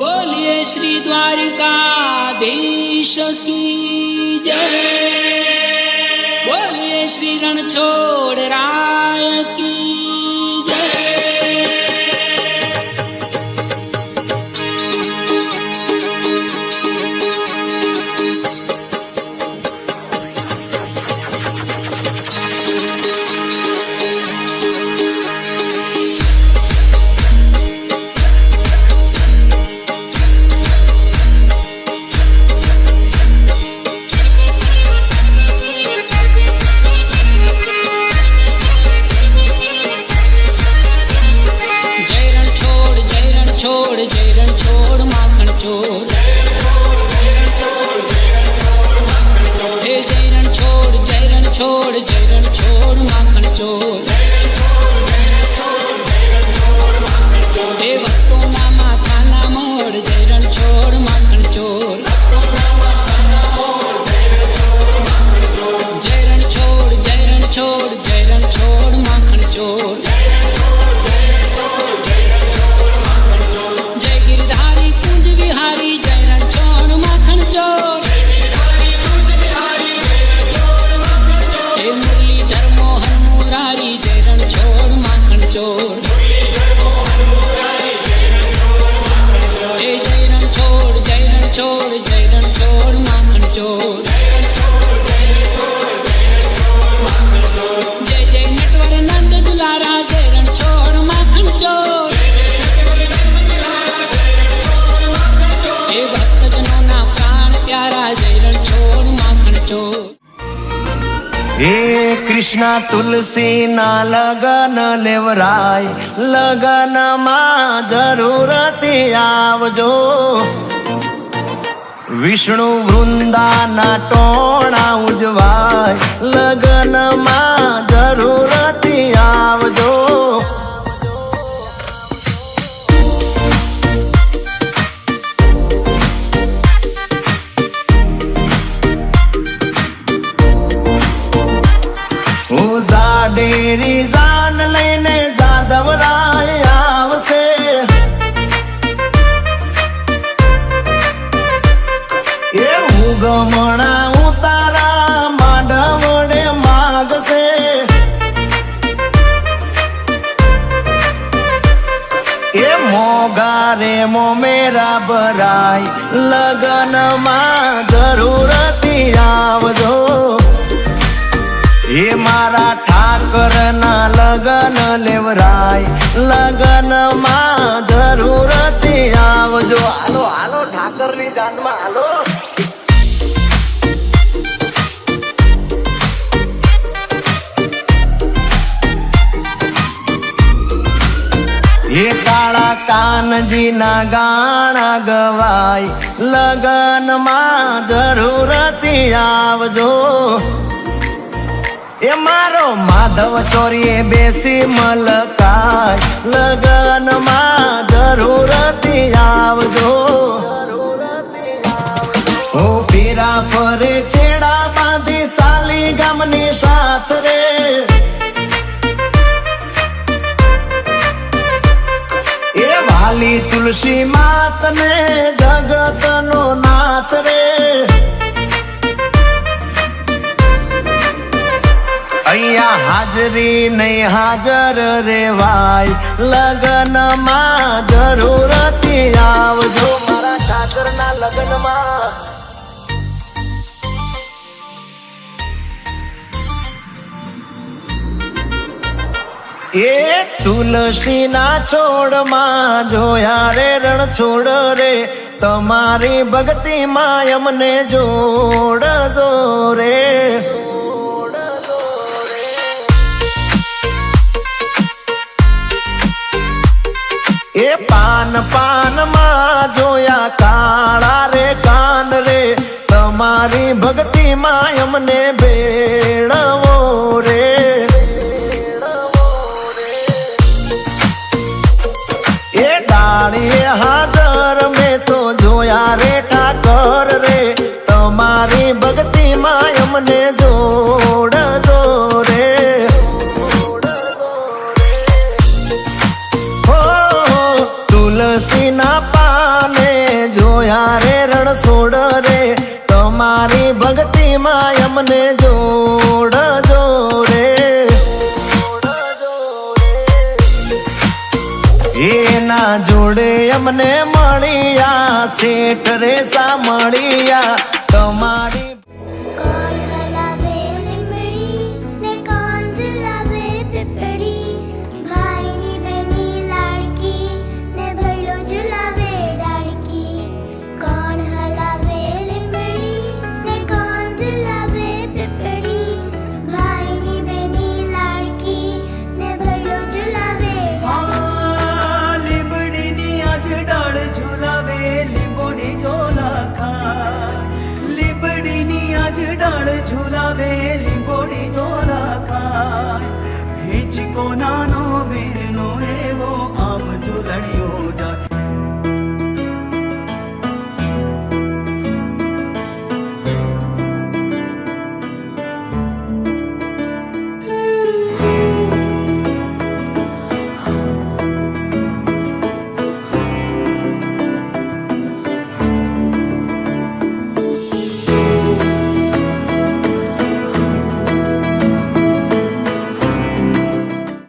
બોલીએ શ્રી દ્વારકાધીશ કી જય. બોલીએ શ્રી રણછોડ રણછોડ માખણ ચોર માખણ હે કૃષ્ણ, તુલસી ના લગન લેવરાય, લગનમાં જરૂરથી આવજો. વિષ્ણુ વૃંદાના ટોણા ઉજવાય, લગનમાં જરૂરથી આવજો. હું ઝાડેરી જાન લઈને જાદવરાય આવશે. એ હું ગમણા માંડવડે માગશે. એ મોગારે મોમેરા ભરાય લગનમાં જરૂરથી લેવરાય લગનમાં જરૂરથી આવજો. હાલો હાલો ઠાકરની જાનમાં હાલો. એ કાળા કાનજી ના ગાણા ગવાય. લગનમાં જરૂરથી આવજો. એ મારો માધવ ચોરીએ બેસી મલકાય લગનમાં જરૂરતી આવજો. ઓ પીરા ફરે છેડા બાંધી સાલી ગામની સાથ રે. એ વાલી તુલસી માતને હાજર રેવાય. લગ્નમાં જરૂરથી આવજો. મારા ઠાકરના લગ્નમાં. એ તુલસીના છોડમાં જોયા રે રણ છોડ રે. તમારી ભક્તિમાં અમને જોડજો રે. પાન પાનમાં જોયા કાળા રે, કાન રે. તમારી ભક્તિ માં અમને ભેળવો રે. એ ડાળીએ હાજર મેં તો જોયા રે ઠાકર રે. તમારી ભક્તિ માં અમને સોડ રે તમારી ભક્તિમાં અમને જોડ જોડે. એના જોડે અમને મળ્યા, શેઠ રે સામળિયા તમારી ઝાડ ઝુલાવેલી બોડી જોલા ખાય. હિંચકો નાનો મેરનો એવો આમ ઝુલડ્યો જાય.